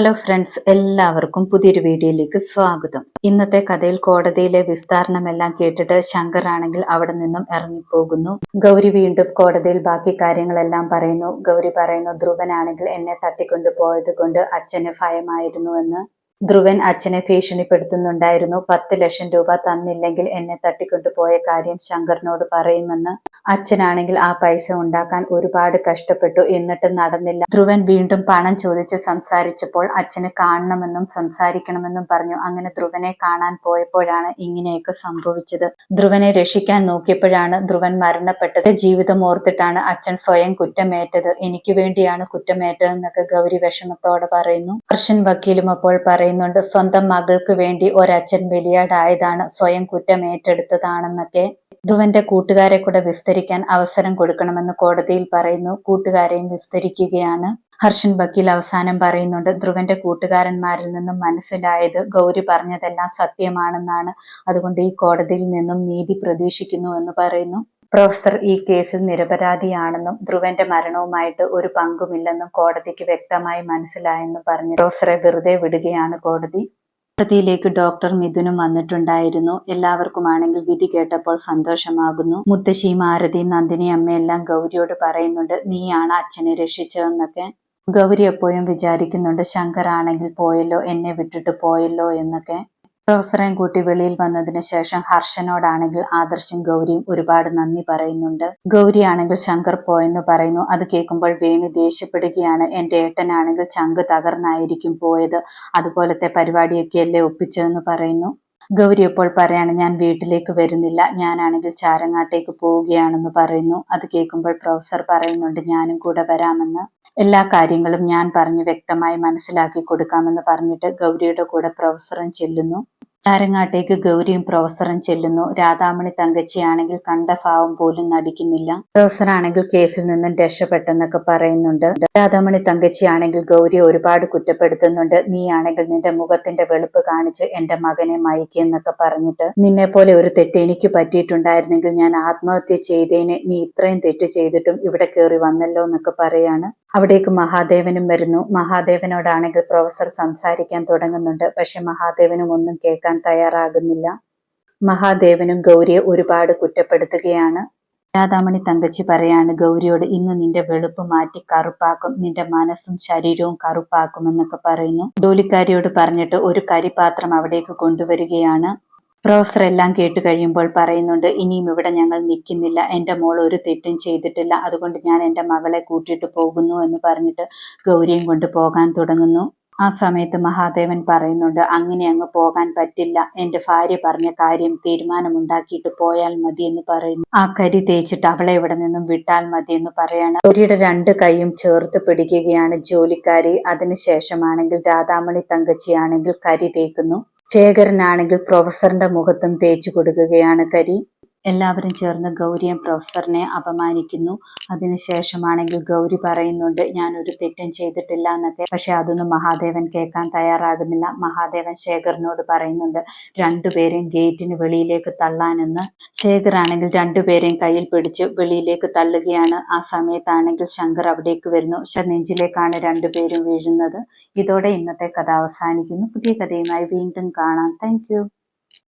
Hello friends എല്ലാവർക്കും പുതിയൊരു വീഡിയോയിലേക്ക് സ്വാഗതം. ഇന്നത്തെ കഥയിൽ കോടതിയിലെ വിസ്താരണമെല്ലാം കേട്ടിട്ട് ശങ്കർ ആണെങ്കിൽ അവിടെ നിന്നും ഇറങ്ങിപ്പോകുന്നു. ഗൗരി വീണ്ടും കോടതിയിൽ ബാക്കി കാര്യങ്ങളെല്ലാം പറയുന്നു. ഗൗരി പറയുന്നു ധ്രുവനാണെങ്കിൽ എന്നെ തട്ടിക്കൊണ്ടു പോയത് കൊണ്ട് അച്ഛന് ഭയമായിരുന്നു എന്ന്. ധ്രുവൻ അച്ഛനെ ഭീഷണിപ്പെടുത്തുന്നുണ്ടായിരുന്നു. പത്ത് ലക്ഷം രൂപ തന്നില്ലെങ്കിൽ എന്നെ തട്ടിക്കൊണ്ടുപോയ കാര്യം ശങ്കറിനോട് പറയുമെന്ന് അച്ഛനാണെങ്കിൽ ആ പൈസ ഉണ്ടാക്കാൻ ഒരുപാട് കഷ്ടപ്പെട്ടു. എന്നിട്ടും നടന്നില്ല. ധ്രുവൻ വീണ്ടും പണം ചോദിച്ച് സംസാരിച്ചപ്പോൾ അച്ഛനെ കാണണമെന്നും സംസാരിക്കണമെന്നും പറഞ്ഞു. അങ്ങനെ ധ്രുവനെ കാണാൻ പോയപ്പോഴാണ് ഇങ്ങനെയൊക്കെ സംഭവിച്ചത്. ധ്രുവനെ രക്ഷിക്കാൻ നോക്കിയപ്പോഴാണ് ധ്രുവൻ മരണപ്പെട്ടത്. ജീവിതം ഓർത്തിട്ടാണ് അച്ഛൻ സ്വയം കുറ്റമേറ്റത്. എനിക്ക് വേണ്ടിയാണ് കുറ്റമേറ്റതെന്നൊക്കെ ഗൗരി വിഷമത്തോടെ പറയുന്നു. ഹർഷൻ വക്കീലും അപ്പോൾ പറയുന്നുണ്ട് സ്വന്തം മകൾക്ക് വേണ്ടി ഒരച്ഛൻ ബലിയാടായതാണ് സ്വയം കുറ്റം ഏറ്റെടുത്തതാണെന്നൊക്കെ. ധ്രുവന്റെ കൂട്ടുകാരെ കൂടെ വിസ്തരിക്കാൻ അവസരം കൊടുക്കണമെന്ന് കോടതിയിൽ പറയുന്നു. കൂട്ടുകാരെയും വിസ്തരിക്കുകയാണ്. ഹർഷൻ വക്കീൽ അവസാനം പറയുന്നുണ്ട് ധ്രുവന്റെ കൂട്ടുകാരന്മാരിൽ നിന്നും മനസ്സിലായത് ഗൗരി പറഞ്ഞതെല്ലാം സത്യമാണെന്നാണ്. അതുകൊണ്ട് ഈ കോടതിയിൽ നിന്നും നീതി പ്രതീക്ഷിക്കുന്നു എന്ന് പറയുന്നു. പ്രൊഫസർ ഈ കേസിൽ നിരപരാധിയാണെന്നും ധ്രുവന്റെ മരണവുമായിട്ട് ഒരു പങ്കുമില്ലെന്നും കോടതിക്ക് വ്യക്തമായി മനസ്സിലായെന്നും പറഞ്ഞു പ്രൊഫസറെ വെറുതെ വിടുകയാണ് കോടതി. കോടതിയിലേക്ക് ഡോക്ടർ മിഥുനും വന്നിട്ടുണ്ടായിരുന്നു. എല്ലാവർക്കുമാണെങ്കിൽ വിധി കേട്ടപ്പോൾ സന്തോഷമാകുന്നു. മുത്തശ്ശി മാരതി നന്ദിനി അമ്മയെല്ലാം ഗൗരിയോട് പറയുന്നുണ്ട് നീയാണ് അച്ഛനെ രക്ഷിച്ചതെന്നൊക്കെ. ഗൗരി എപ്പോഴും വിചാരിക്കുന്നുണ്ട് ശങ്കർ ആണെങ്കിൽ പോയല്ലോ എന്നെ വിട്ടിട്ട് പോയല്ലോ എന്നൊക്കെ. പ്രൊഫസറേയും കൂട്ടി വെളിയിൽ വന്നതിന് ശേഷം ഹർഷനോടാണെങ്കിൽ ആദർശും ഗൗരിയും ഒരുപാട് നന്ദി പറയുന്നുണ്ട്. ഗൗരിയാണെങ്കിൽ ശങ്കർ പോയെന്ന് പറയുന്നു. അത് കേൾക്കുമ്പോൾ വേണി ദേഷ്യപ്പെടുകയാണ്. എന്റെ ഏട്ടനാണെങ്കിൽ ചങ്ക് തകർന്നായിരിക്കും പോയത്. അതുപോലത്തെ പരിപാടിയൊക്കെയല്ലേ ഒപ്പിച്ചതെന്ന് പറയുന്നു. ഗൗരി എപ്പോൾ പറയാണ് ഞാൻ വീട്ടിലേക്ക് വരുന്നില്ല. ഞാനാണെങ്കിൽ ചാരങ്ങാട്ടേക്ക് പോവുകയാണെന്ന് പറയുന്നു. അത് കേൾക്കുമ്പോൾ പ്രൊഫസർ പറയുന്നുണ്ട് ഞാനും കൂടെ വരാമെന്ന്. എല്ലാ കാര്യങ്ങളും ഞാൻ പറഞ്ഞ് വ്യക്തമായി മനസ്സിലാക്കി കൊടുക്കാമെന്ന് പറഞ്ഞിട്ട് ഗൗരിയുടെ കൂടെ പ്രൊഫസറും ചെല്ലുന്നു. ചാരങ്ങാട്ടേക്ക് ഗൗരിയും പ്രൊഫസറും ചെല്ലുന്നു. രാധാമണി തങ്കച്ചിയാണെങ്കിൽ കണ്ട ഭാവം പോലും നടിക്കുന്നില്ല. പ്രൊഫസറാണെങ്കിൽ കേസിൽ നിന്നും രക്ഷപ്പെട്ടെന്നൊക്കെ പറയുന്നുണ്ട്. രാധാമണി തങ്കച്ചിയാണെങ്കിൽ ഗൗരിയെ ഒരുപാട് കുറ്റപ്പെടുത്തുന്നുണ്ട്. നീയാണെങ്കിൽ നിന്റെ മുഖത്തിന്റെ വെളുപ്പ് കാണിച്ച് എന്റെ മകനെ മയക്കിയെന്നൊക്കെ പറഞ്ഞിട്ട് നിന്നെ പോലെ ഒരു തെറ്റ് എനിക്ക് പറ്റിയിട്ടുണ്ടായിരുന്നെങ്കിൽ ഞാൻ ആത്മഹത്യ ചെയ്തേനെ. നീ ഇത്രയും തെറ്റ് ചെയ്തിട്ടും ഇവിടെ കയറി വന്നല്ലോ എന്നൊക്കെ പറയാണ്. അവിടേക്ക് മഹാദേവനും വരുന്നു. മഹാദേവനോടാണെങ്കിൽ പ്രൊഫസർ സംസാരിക്കാൻ തുടങ്ങുന്നുണ്ട്. പക്ഷെ മഹാദേവനും ഒന്നും കേൾക്കാൻ തയ്യാറാകുന്നില്ല. മഹാദേവനും ഗൗരിയെ ഒരുപാട് കുറ്റപ്പെടുത്തുകയാണ്. രാധാമണി തങ്കച്ചി പറയാണ് ഗൗരിയോട് ഇന്ന് നിന്റെ വെളുപ്പ് മാറ്റി കറുപ്പാക്കും നിന്റെ മനസ്സും ശരീരവും കറുപ്പാക്കുമെന്നൊക്കെ പറയുന്നു. ജോലിക്കാരിയോട് പറഞ്ഞിട്ട് ഒരു കരിപാത്രം അവിടേക്ക് കൊണ്ടുവരികയാണ്. പ്രൊഫസർ എല്ലാം കേട്ട് കഴിയുമ്പോൾ പറയുന്നുണ്ട് ഇനിയും ഇവിടെ ഞങ്ങൾ നിൽക്കുന്നില്ല. എന്റെ മോൾ ഒരു തെറ്റും ചെയ്തിട്ടില്ല. അതുകൊണ്ട് ഞാൻ എന്റെ മകളെ കൂട്ടിയിട്ട് പോകുന്നു എന്ന് പറഞ്ഞിട്ട് ഗൗരിയും കൊണ്ട് പോകാൻ തുടങ്ങുന്നു. ആ സമയത്ത് മഹാദേവൻ പറയുന്നുണ്ട് അങ്ങനെ അങ്ങ് പോകാൻ പറ്റില്ല. എന്റെ ഭാര്യ പറഞ്ഞ കാര്യം തീരുമാനമുണ്ടാക്കിയിട്ട് പോയാൽ മതി എന്ന് പറയുന്നു. ആ കരി തേച്ചിട്ട് അവളെ ഇവിടെ നിന്നും വിട്ടാൽ മതി എന്ന് പറയാണ്. ഗൗരിയുടെ രണ്ട് കൈയും ചേർത്ത് പിടിക്കുകയാണ് ജോലിക്കാരി. അതിനുശേഷമാണെങ്കിൽ രാധാമണി തങ്കച്ചിയാണെങ്കിൽ കരി തേക്കുന്നു. ശേഖരനാണെങ്കിൽ പ്രൊഫസറിന്റെ മുഖത്തും തേച്ചു കൊടുക്കുകയാണ് കരി. എല്ലാവരും ചേർന്ന് ഗൗരിയും പ്രൊഫസറിനെ അപമാനിക്കുന്നു. അതിനുശേഷമാണെങ്കിൽ ഗൗരി പറയുന്നുണ്ട് ഞാൻ ഒരു തെറ്റും ചെയ്തിട്ടില്ല എന്നൊക്കെ. പക്ഷെ അതൊന്നും മഹാദേവൻ കേൾക്കാൻ തയ്യാറാകുന്നില്ല. മഹാദേവൻ ശേഖറിനോട് പറയുന്നുണ്ട് രണ്ടുപേരെയും ഗേറ്റിന് വെളിയിലേക്ക് തള്ളാനെന്ന്. ശേഖർ ആണെങ്കിൽ രണ്ടുപേരെയും കയ്യിൽ പിടിച്ച് വെളിയിലേക്ക് തള്ളുകയാണ്. ആ സമയത്താണെങ്കിൽ ശങ്കർ അവിടേക്ക് വരുന്നു. നെഞ്ചിലേക്കാണ് രണ്ടുപേരും വീഴുന്നത്. ഇതോടെ ഇന്നത്തെ കഥ അവസാനിക്കുന്നു. പുതിയ കഥയുമായി വീണ്ടും കാണാം. താങ്ക്